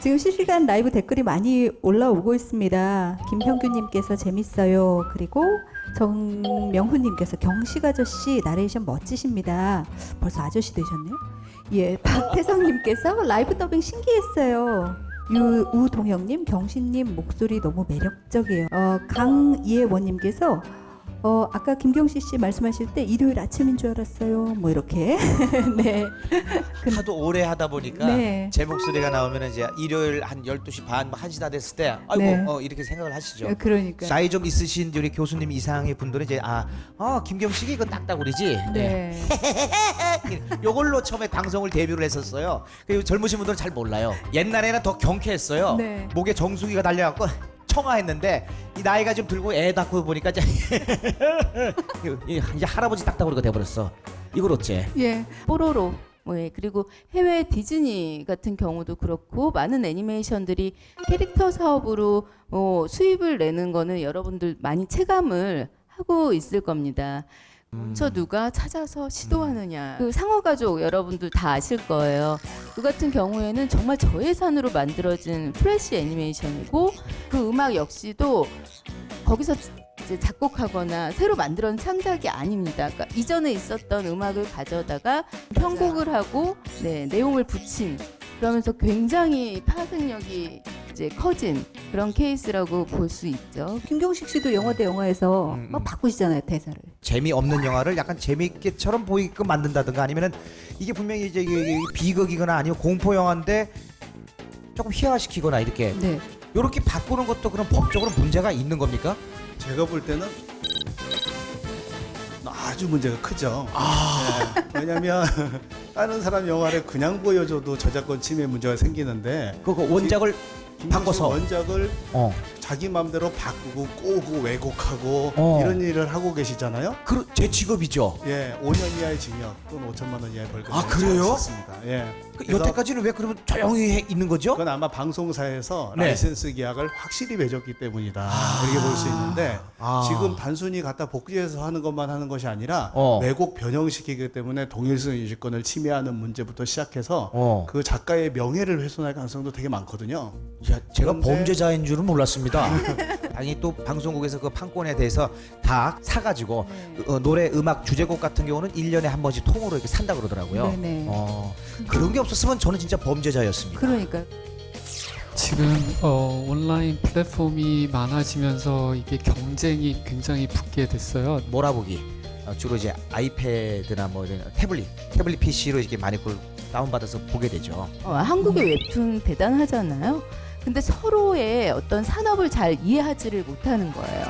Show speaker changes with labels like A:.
A: 지금 실시간 라이브 댓글이 많이 올라오고 있습니다. 김형규님께서 재밌어요. 그리고 정명훈님께서 경식 아저씨 나레이션 멋지십니다. 벌써 아저씨 되셨네요. 예, 박태성님께서 라이브 더빙 신기했어요. 유우동영님, 경신님 목소리 너무 매력적이에요. 어, 강이혜원님께서 어, 아까 김경식 씨 말씀하실 때 일요일 아침인 줄 알았어요. 뭐 이렇게 네.
B: 하도 오래 하다 보니까
A: 네.
B: 제 목소리가 나오면 이제 일요일 한 12시 반, 뭐 1시 다 됐을 때 아이고
A: 네.
B: 어, 이렇게 생각을 하시죠.
A: 그러니까.
B: 나이 좀 있으신 우리 교수님 이상의 분들은 이제 아, 어, 김경식이 이거 딱따구리지.
A: 네.
B: 요걸로 처음에 방송을 데뷔를 했었어요. 그 젊으신 분들은 잘 몰라요. 옛날에는 더 경쾌했어요.
A: 네.
B: 목에 정수기가 달려갖고 청아했는데 이 나이가 좀 들고 애 낳고 보니까 이제 이제 할아버지 딱따구리가 돼버렸어. 이걸 어째?
C: 예, 뽀로로. 뭐, 예, 그리고 해외 디즈니 같은 경우도 그렇고 많은 애니메이션들이 캐릭터 사업으로 어, 수입을 내는 거는 여러분들 많이 체감을 하고 있을 겁니다. 저 누가 찾아서 시도하느냐. 그 상어 가족 여러분들 다 아실 거예요. 그 같은 경우에는 정말 저예산으로 만들어진 프레시 애니메이션이고 그 음악 역시도 거기서 이제 작곡하거나 새로 만들어낸 창작이 아닙니다. 그러니까 이전에 있었던 음악을 가져다가 편곡을 하고 네, 내용을 붙인 그러면서 굉장히 파생력이 이제 커진 그런 케이스라고 볼 수 있죠.
A: 김경식 씨도 영화 대 영화에서
B: 음, 음.
A: 막 바꾸시잖아요 대사를.
B: 재미없는 영화를 약간 재미있게처럼 보이게끔 만든다든가 아니면은 이게 분명히 이제 이게 비극이거나 아니면 공포 영화인데 조금 희화시키거나 이렇게
A: 네.
B: 이렇게 바꾸는 것도 그럼 법적으로 문제가 있는 겁니까?
D: 제가 볼 때는 아주 문제가 크죠. 네. 왜냐하면 다른 사람 영화를 그냥 보여줘도 저작권 침해 문제가 생기는데
B: 그거 원작을 바꿔서.
D: 원작을
B: 어
D: 자기 마음대로 바꾸고 꼬고 왜곡하고
B: 어.
D: 이런 일을 하고 계시잖아요.
B: 그 제 직업이죠.
D: 예, 5년 이하의 징역 또는 5천만 원 이하의 벌금.
B: 아, 그래요?
D: 습니다 예.
B: 그
D: 그래서
B: 여태까지는 왜 그러면 조용히 해 있는 거죠?
D: 그건 아마 방송사에서
B: 네.
D: 라이센스 계약을 확실히 맺었기 때문이다 이렇게 볼 수 있는데
B: 아.
D: 지금 단순히 갖다 복제해서 하는 것만 하는 것이 아니라
B: 어.
D: 왜곡 변형시키기 때문에 동일성 유지권을 침해하는 문제부터 시작해서
B: 어.
D: 그 작가의 명예를 훼손할 가능성도 되게 많거든요.
B: 야, 제가
D: 그런데-
B: 범죄자인 줄은 몰랐습니다. 당연히 또 방송국에서 그 판권에 대해서 다 사가지고 그, 어, 노래 음악 주제곡 같은 경우는 1년에 한 번씩 통으로 이렇게 산다 그러더라고요.
A: 네네.
B: 어, 그런 게 없었으면 저는 진짜 범죄자였습니다.
A: 그러니까
E: 지금 어, 온라인 플랫폼이 많아지면서 이게 경쟁이 굉장히 붙게 됐어요.
B: 몰아보기 어, 주로 이제 아이패드나 뭐 이런 태블릿 태블릿 PC로 이렇게 많이 그걸 다운받아서 보게 되죠.
C: 어, 한국의 웹툰 대단하잖아요. 근데 서로의 어떤 산업을 잘 이해하지를 못하는 거예요.